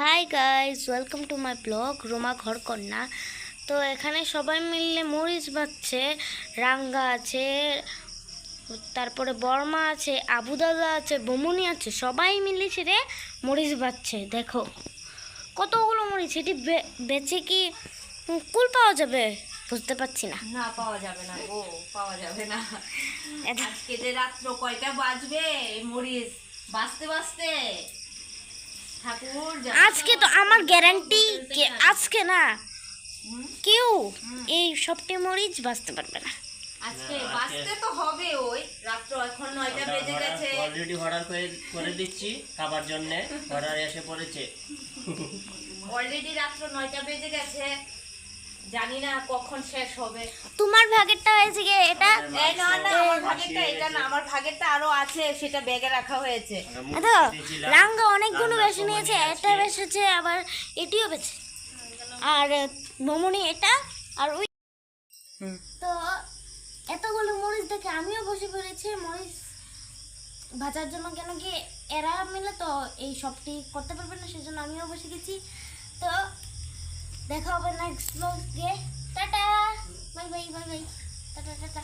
Hi guys welcome to my blog Roma ঘর কন্যা তো এখানে সবাই মিললে মরিচ বাচ্ছে রাঙ্গা আছে তারপরে বর্মা আছে আবু দাদা আছে বমুনি আছে সবাই মিলে সেরে মরিচ বাচ্ছে দেখো। কতগুলো মরিচ? এটি বেচে কি কুল পাওয়া যাবে? বুঝতে পারছি না। না পাওয়া যাবে না গো পাওয়া যাবে না। আজকে যে রাত্র কয়টা বাজবে মরিচ? বাঁচতে বাঁচতে। আজকে তো আমার গ্যারান্টি আজকে না কেউ এই সবটি মরিচ বাঁচতে পারবে না। আজকে বাঁচতে তো হবে ওই রাত্র এখন নয়টা বেজে গেছে। অলরেডি অর্ডার করে করে দিচ্ছি খাবার জন্য। অর্ডার এসে পড়েছে। অলরেডি রাত্র নয়টা বেজে গেছে। জানি না কখন শেষ হবে। তোমার ভাগেরটা হয়েছে কি এটা ভাগেরটা এটা না আমার ভাগেরটা আরও আছে সেটা ব্যাগে রাখা হয়েছে। দিয়েছিলাম। রাঙ্গা অনেকগুলো সময় নিয়েছে নিয়ে এটা আজকে আবার এটিও বেছে। আর মমনি এটা আর ওই তো এতগুলো মরিচ দেখে আমিও বসে পড়েছি মরিচ ভাজার জন্য কেন কি এরা মিলে তো এই সবটি করতে পারবে না সেজন্য আমিও বসে গেছি। তো দেখা হবে নেক্সট ব্লগে tata! Bye bye bye bye. Tata tata.